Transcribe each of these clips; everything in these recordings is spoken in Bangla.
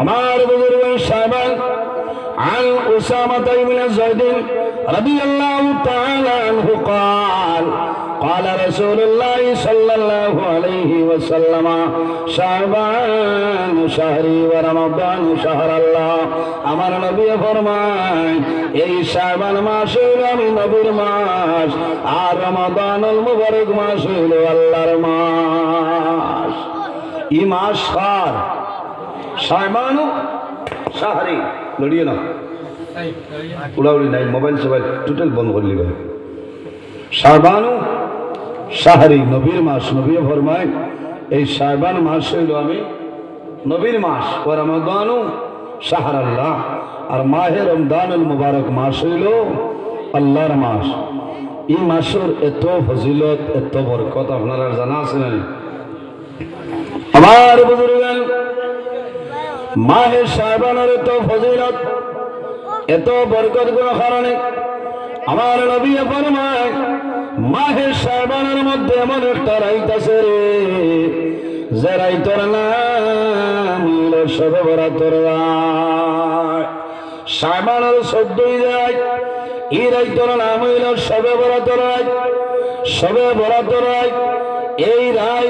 আমার বুজুর্গ সাহেবান عن أسامة بن زيد رضي الله تعالى عنه قال قال رسول الله صلى الله عليه وسلم شعبان شهري ورمضان شهر الله আমার নবী ফরমায় এই শাবান মাস হইল আমি নবীর মাস আর রমাদানুল মুবারক মাস হইল আল্লাহর মাস ই মাস কার শাবানু শাহরি লড়িয়ে না উড়াউড়ি নাই, মোবাইল সোবাইল টোটাল বন্ধ করে লিবে শাবানু শাহরি নবীর মাস নবী ফরমায়, এই শাবান মাস হইল আমি নবীর মাস, ও রমাদানু শাহর আল্লাহ। আর মাহে রমদানুল মুবারক মাস হইল আল্লাহর মাস। এই মাসের এত ফজিলত, এত বরকত, আপনারা জানা আছে না আমার বুজুর্গান মাহে সাহেবানের এত ফজিলত, এত বরকত কোন কারণে আমার নবী ফরমায়, মাহে সাহেবানের মধ্যে এমন একটা রাইত আছে রে, যে রাইতর নাম হইল সবে বরাতর সাহেবানের চোদ্দই যায় এই রাইতর নাম হইল সবে বরাতর রায় সবে বরাতর রায় এই রায়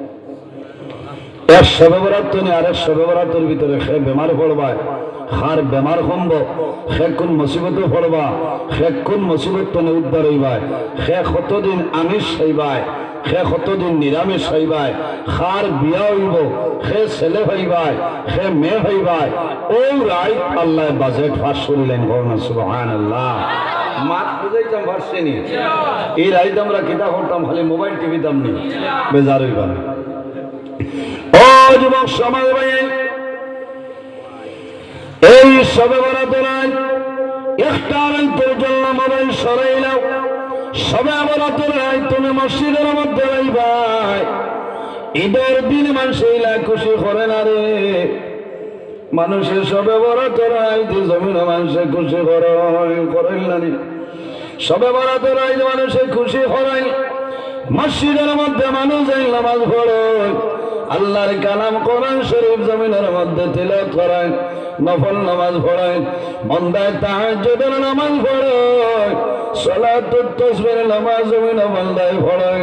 এক সবে বরাত নেই আর এক সবে বরাতর ভিতরে সে বেমার পড়বায় হার বেমার কমব সে কোন মুসিবত পড়বা, সে কোন মুসিবত তনে উদ্ধার হইবায় সে কতদিন আমিষ হইবায় সে কতদিন নিরামিষ হইবায় খার বিয়া হইব, সে ছেলে হইবায় সে মেয়ে হইবায় ও রাই আল্লাহ বাজেট ফাঁস করিলেন করোনা সুবহান আল্লাহ মাত বুঝাইতাম এই রাইতে আমরা কিতা করতাম খালি মোবাইল টিভি দাম নি বেজার হইবা না যুবক সমাজ ভাই, এই সবে বরাত নাই একটা তোর জন্য মোবাইল সরাই সবে তুমি মসজিদের মধ্যে ভাই ঈদের দিন মানুষ ইলা খুশি করে না রে। মানুষের সবে বরাত নাই জমিন মানুষে খুশি করে, করেন না। সবে বরাত নাই মানুষে খুশি করাই মসজিদের মধ্যে মানুষ নামাজ পড়ে। আল্লাহর কালাম কোরআন শরীফ জমিনের মধ্যে তিল করেন নফল নামাজ পড়েন বন্দায় তাহাজ্জুদের নামাজ পড়ে সালাতুত তাসবির নামাজ জমিন বন্দায় পড়েন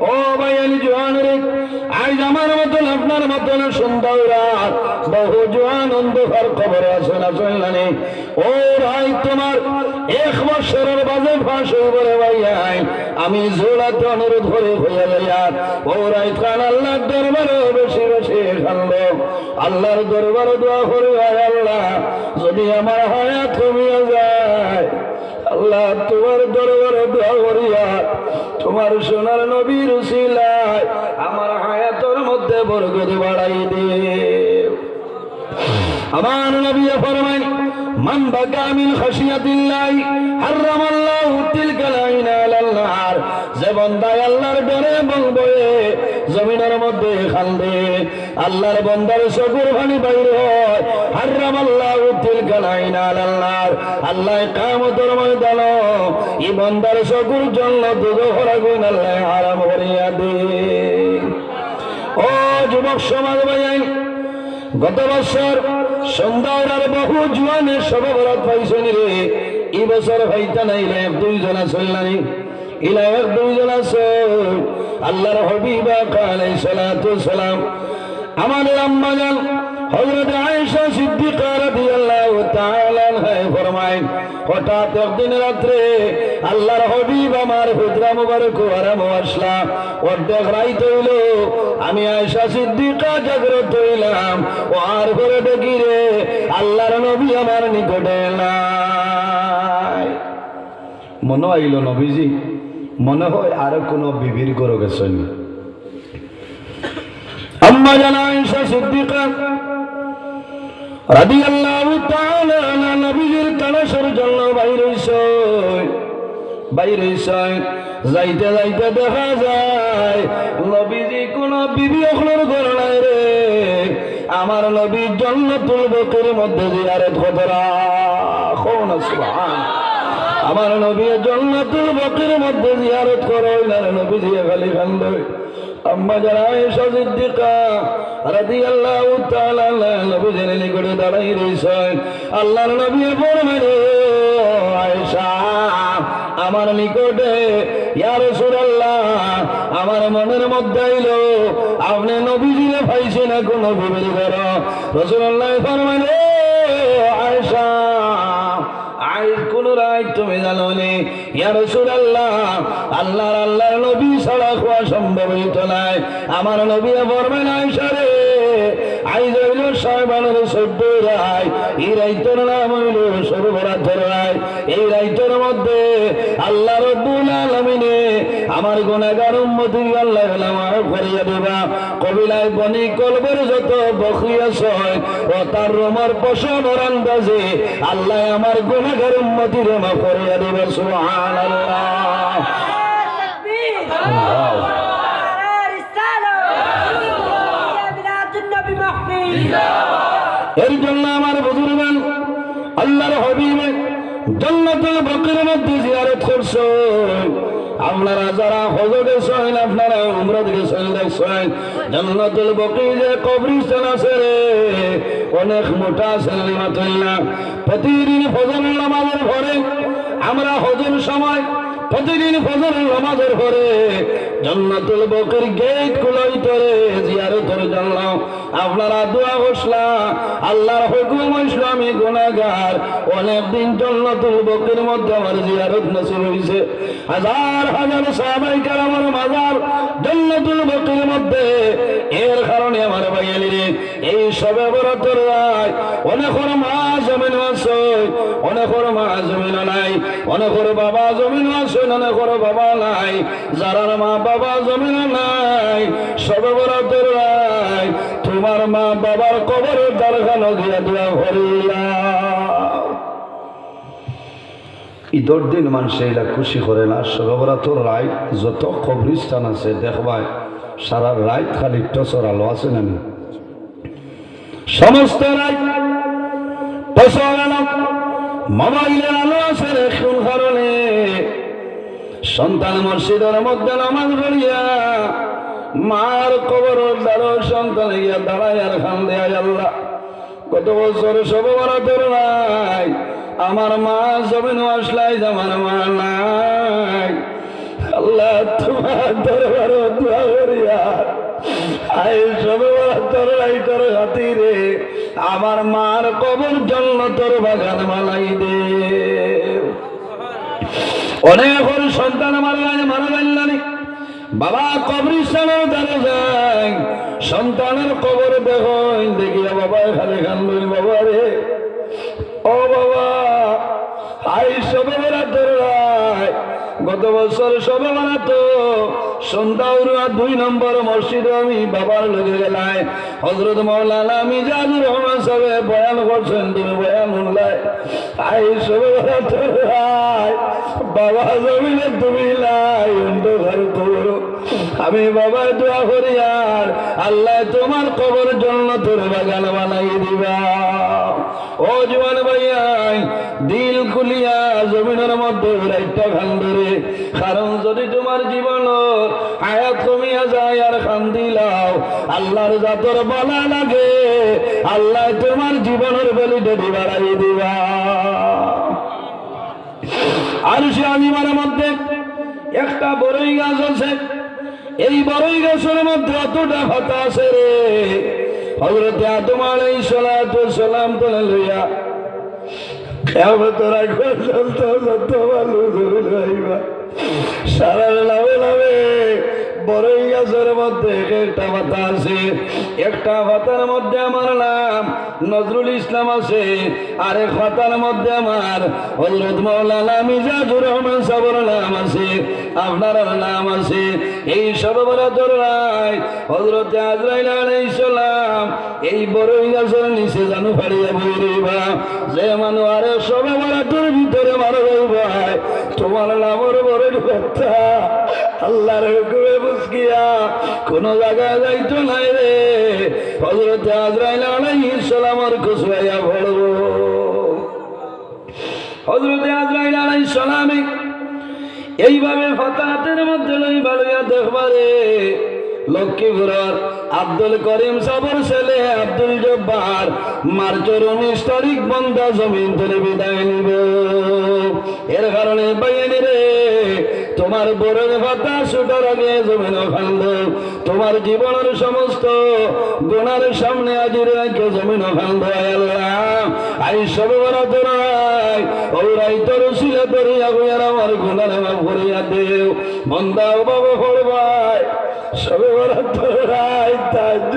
ও ভাই আলী জোয়ান রে, আজ আমার মতন, আপনার মতন সুন্দর রাত। বহু জোয়ান অন্ধকার খবর আছে না চললানি ও ভাই, তোমার এক বছরের বাজে ফাঁস করে ভাই আই। আমি জোড়াতে অনুরোধ করে হইয়া যাইয়ার ও রাই খান আল্লাহর দরবারে বেশি বেশি খানল আল্লাহর দরবারে দোয়া করে ভাই আল্লাহ। যদি আমার হায়াত কমিয়া যায় আল্লাহ, তোমার দরবারে দোয়া তোমার সোনার নবীর শিলায় আমার হায়াতের মধ্যে বরকত বাড়াই দে। আমার নবী ফরমান মান বাকা মিন খাশিয়াতিল্লাহ, হারামাল্লাহু তিলকাল আইনা আলাল নার যে বান্দা আল্লাহর ডরে বলবে জমিনের মধ্যে খালবে আল্লাহর বান্দার চকুর পানি বাইরে হয়। হারামাল্লাহু তিলকাল আইনা আলাল নার আল্লাহ কিয়ামতের ময়দান এই বান্দার চকুর জন্য দুজোহর আগুন আল্লাহ হারাম করিয়া দে। ও যুবক সমাজ ভাই, গত বছর সন্ধ্যার বহু জুয়ানের সভাবরাত পাইছেন রে। এই বছর হইতা নাই রে দুইজন আসল নাই ইলা এক দুইজন আছে। আল্লাহর হবিবা কালাই সালাতু সালাম। আমাদের আম্মা জান হযরত আয়েশা সিদ্দিকা হঠাৎ একদিন রাত্রে আল্লাহর হবিব আমার হুজরা মুবারক আরাম আসলা, অর্ধেক রাইত হইল, আমি আয়সা সিদ্দিকা জাগ্রত হইলাম, ও আর করে দেখি রে আল্লাহর নবী আমার নিকটে মনে আইল নবীজি, মনে হয় আর কোনো বিবির করে গেছেন। আম্মা জানা আয়েশা সিদ্দিকা রাদিয়াল্লাহু তাআলা আনহা নবীজির তালাশের জন্য বাইর হইছে বাইরে যাইতে যাইতে দেখা যায়, নবীজি কোন বিবি অখলোর ঘর নাই রে। আমার নবীর জন্য তুলবকের মধ্যে জিয়ারত খতরা কোন আমার নবীর জন্য তুলবকের মধ্যে জিয়ারত করো না নবী জিয়া খালি কান্দ আম্মা যারা এসা নিকটে আল্লাহর আমার নিকটে আমার মনের মধ্যে আইলো, আপনি নবীজিরে পাইছে না কোন বিবের করো রাসূলুল্লাহ ফরমান তুমি জানো নি ইয়া আল্লাহ আল্লাহ আল্লাহর নবী ছাড়া খোয়া সম্ভব হইতো নাই। আমার নবী ফরমান আয়েশা রে, আইজ হইল সাহেবানের সদ্য রায়। এই রাইতর নাম হইল সর্বরাধর রায়। এই রাইতের মধ্যে আল্লাহ রব্বুল আলমিনে আমার গোনাগার উম্মতির আল্লাহ আমার ফেরিয়া দেবা। কবিলায় বনি কলবের যত বকরি আসয় ও তার রোমার পশম আন্দাজে আল্লাহ আমার গোনাগার উম্মতির মা ফেরিয়া দেবা। সুহান এর জন্য আমার বুজুরগান, আল্লাহর হবিবের জন্নতুল বকরের মধ্যে জিয়ারত করছেন আপনারা যারা হজ গেছেন আপনারা উমরত গেছেন দেখছেন। জন্নতুল বকরি যে কবরিস্তান আছে রে। অনেক মোটা আছে মাতুল্লাহ প্রতিদিন ফজর নামাজের ঘরে আমরা হজের সময় প্রতিদিন ফজর নামাজের পরে জান্নাতুল বকর গেট খুলাই তরে জিয়ারতের জন্য আপনারা দোয়া ঘোষলা, আল্লাহর হুকুম হইছিল আমি গুনাহগার। অনেক দিন জান্নাতুল বকরের মধ্যে আমার জিয়ারত নসিব হইছে। হাজার হাজার সাহাবাই কারামার মাজার জান্নাতুল বকরের মধ্যে। এর কারণে আমার রে এই সবে বরাতর রায় অনেকের মা জমিন আছে, অনেকের মা জমিন নাই, অনেকের বাবা জমিন আছে, অনেকের বাবা নাই। যারার মা বাবা জমিন নাই সবে বরাতর রায় তোমার মা বাবার কবরের দরখানো গিয়া দেওয়া হরিয়া ঈদর দিন মানুষে এলা খুশি করে না। সর্বরাতর রায় যত কবরিস্তান আছে দেখবায় সারা রাত খালি টসর আলো আছে না সমস্ত সন্তান মসজিদের মধ্যে নামাজ পড়িয়া মার কবর দ্বারো সন্তান ইয়া দাঁড়ায় আর খান দেয়া আল্লাহ। কত বছর সব তোর নাই আমার মা জমিন আসলাই, আমার মা নাই। আল্লাহ, তোমার দরবার দোয়া করিয়া। আই সব তোর নাই তোর হাতি রে আমার মার কবর জন্য তোর বাগান মালাই দে। অনেক সন্তান মারা যায় মারা যাইলানি বাবা কবরিস্তানের দ্বারে যায় সন্তানের কবর দেখো দেখিয়া বাবা, এখানে গান বাবা রে। ও বাবা গত বছর সবে বানাতো। সন্ধ্যা দুই নম্বর মসজিদে আমি বাবার লগে গেলাই হজরত মৌলানা মিজানুর রহমান সাহেব বয়ান করছেন, তুমি বয়ান শুনলাই আই, সবে রায় বাবা জমিনে তুমি লাই অন্ধকার কবর আমি বাবা দোয়া করি আর আল্লাহ তোমার কবর জন্য তোর বাগান বানাই দিবা। ও জোয়ান ভাইয়াই, দিল খুলিয়া জমিনের মধ্যে রাইটা খান ধরে কারণ যদি তোমার জীবন আয়াত কমিয়া যায় আর খান দিলাও আল্লাহর জাতর বলা লাগে, আল্লাহ তোমার জীবনের বেলিটা বাড়াই দিবা। আর সে আজিমার মধ্যে একটা বড়ই গাছ আছে। এই বড়ই গাছের মধ্যে অতটা আছে রে। হজরত আদম আলাই সালাতু সালাম তোলে লইয়া কেমতরা লইবা সারা বেলা লাভে বড়ই গাছের মধ্যে এক একটা পাতা আছে। একটা পাতার মধ্যে আমার নাম নজরুল ইসলাম আছে। আর এক পাতার মধ্যে আমার হজরত মৌলানা মিজাজুর রহমান সাবর নাম আছে। আপনার নাম আছে। এই সব বরাতর রায় হজরত আজরাইল আলাইহিস এই বড়ই গাছের নিচে জানু ফাড়িয়া বই যে মানুষ আরে সবে বরাতর ভিতরে মারা যাইবা। তোমার নামর বড় কথা আল্লাহর হুকুমে বুঝকিয়া কোন জায়গায় যাইতো নাই রে। হজরত আজরাইল আলাইহিস সালামর খুশবাইয়া পড়ব। হজরতে আজরাইল আলাইহিস সালামে এইভাবে ফতাহাতের মধ্যে লই বালুয়া দেখবারে লক্ষ্মীপুরের আব্দুল করিম সাবর ছেলে আব্দুল জব্বার মার্চের উনিশ তারিখ বন্ধা জমিন ধরে বিদায় নিব। এর কারণে বাইনি রে, তোমার বড় ভাতা ছুটার আগে জমিন খান্দ তোমার জীবনের সমস্ত গুণার সামনে আজি রেখে জমিন আল্লাহ আই সব বড় তোরাই ওরাই তোর ছিল তোর আগুয়ার আমার গুণার মাফ করিয়া দেও। বন্দাও বাবা হরবাই সবে বড় তোরাই তাজ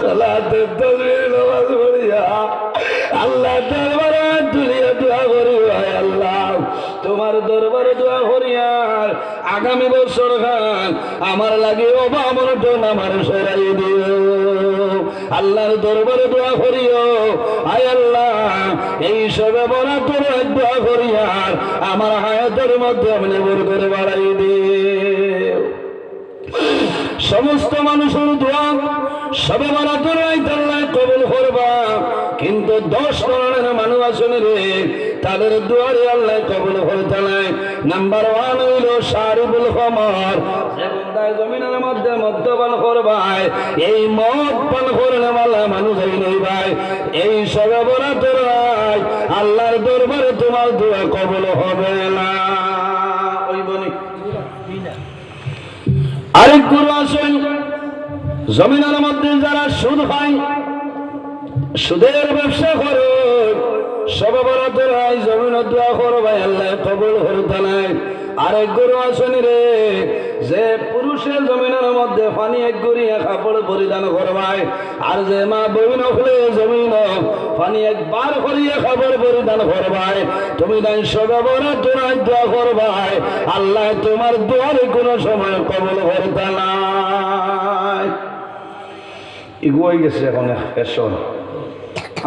সালাতে পড়িয়া আল্লাহ দরবারে তুলিয়া দোয়া করি ভাই আল্লাহ। তোমার দরবারে দোয়া করিয়ার আগামী বছর খান আমার লাগে অবামর টোন আমার সরাই দিও। আল্লাহর দরবারে দোয়া করিও আয় আল্লাহ। এই সবে বড় তোর দোয়া করিয়ার আমার হায়াতের মধ্যে আপনি বর করে বাড়াই দিও। সমস্ত মানুষের দোয়া সবে মারা দোয়াই তাল্লাহ কবুল করবা। কিন্তু দশ ধরনের মানুষ আসেন রে। তাদের দুয়ারে আল্লাহ কবুল করতে নাই নাম্বার ওয়ান হইল শারিবুল কমর জমিনের মধ্যে মদ্যপান এই ভাই। এই আল্লাহর দরবারে তোমার দোয়া কবুল হবে না। আরেক জমিনের মধ্যে যারা সুদ খায় সুদের ব্যবসা করে। সব বড় তোরাই জমিন দোয়া করো ভাই, আল্লাহ কবুল হরতা নাই আরেক গরু আসেনি রে, যে পুরুষের জমিনের মধ্যে পানি, এক গড়িয়া কাপড় পরিধান করবাই আর যে মা বই নখলে জমিন, পানি একবার করিয়া কাপড় পরিধান করবাই তুমি নাই সবে বড় তোরাই দোয়া করবাই আল্লাহ তোমার দোয়ারে কোনো সময় কবল হরতা নাই এগুয়াই গেছে এখন ফ্যাশন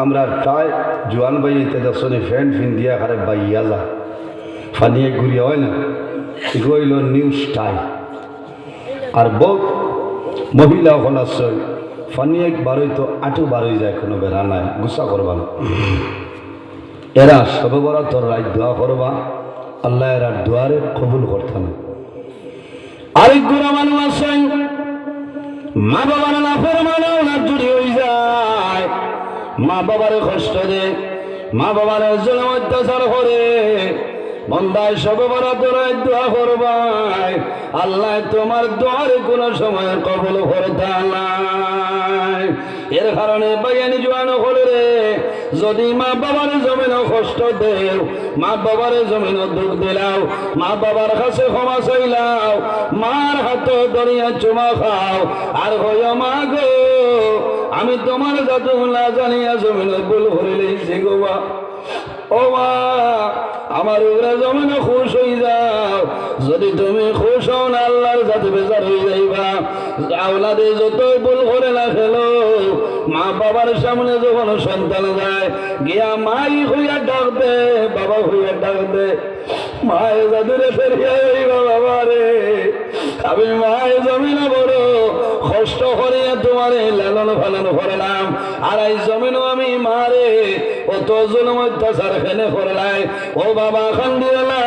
আমরা প্রায় জোয়ান বাই এতে দশনে ফ্যান ফিন দিয়া খারে বাইয়া যা ফানিয়ে ঘুরিয়া হয় না? এগুয়াইল নিউ স্টাইল আর বহু মহিলা হল আছে ফানিয়ে বারোই তো আটু বারোই যায় কোনো বেড়া নাই। গুসা করবা না। এরা সবে তোর রায় দোয়া করবা। আল্লাহ এরা দোয়ারে কবুল করতে না আরেক গুণা মানুষ আছেন। মা বাবার লাফের মানাও না চুরি হয়ে যায় মা বাবার কষ্ট দে মা বাবার জন্য অত্যাচার করে বন্দায় সব বড় তোরাই দোয়া করবাই। আল্লাহ তোমার দোয়ার কোন সময় কবল করতে এর কারণে বাইয়ানি জোয়ানো করে রে, যদি মা বাবার জমিন কষ্ট দেও, মা বাবার জমিন দুঃখ দিলাও, মা বাবার কাছে ক্ষমা চাইলাও, মার হাত দরিয়া চুমা খাও, আর হইয়া মা গো আমি তোমার জাতু না ও মা, আমার উপরে জমিন খুশ হয়ে যাও। যদি তুমি খুশ হও না, আল্লাহর সাথে বেজার হয়ে যাইবা। আওলাদে যত ভুল করে না খেলো মা বাবার সামনে যখন সন্তান যায়, গিয়া মাই হইয়া ডাক দে, বাবা হইয়া ডাক দে। মায়ে যাদের ফেরিয়া বাবা রে আমি মায়ে জমিন বড়। কষ্ট করিয়া তোমারে লালন ফালন করলাম। আর এই জমিনও আমি মারে। অত জুলুম অত্যাচার ফেলে করলাই ও বাবা খান্দিলা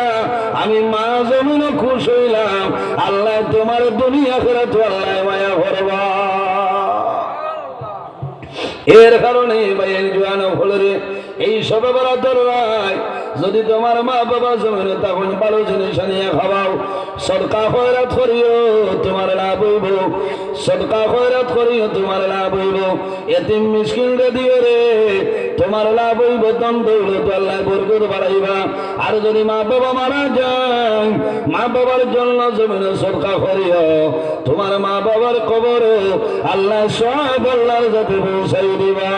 আমি মা জমিনও খুশ হইলাম। আল্লাহ তোমার দুনিয়া করে তো আল্লাহ মায়া করবা। এর কারণে বাইন জোয়ানো ফলরে এই সবে বড় দররাই যদি তোমার মা বাবা জমিনে তখন ভালো জিনিস আনিয়ে খাওয়াও সরকার খয়রাত করিও, তোমার লাভ হইব। সদকা খয়রাত করিও, তোমার লাভ হইব। এতিম মিসকিন রে দিও রে, তোমার লাভ হইব তন দৌড় তো আল্লাহ বরকত বাড়াইবা। আর যদি মা বাবা মারা যায়, মা বাবার জন্য জমিনে সদকা করিও। তোমার মা বাবার কবর আল্লাহ সব আল্লাহর যাতে পৌঁছাই দিবা।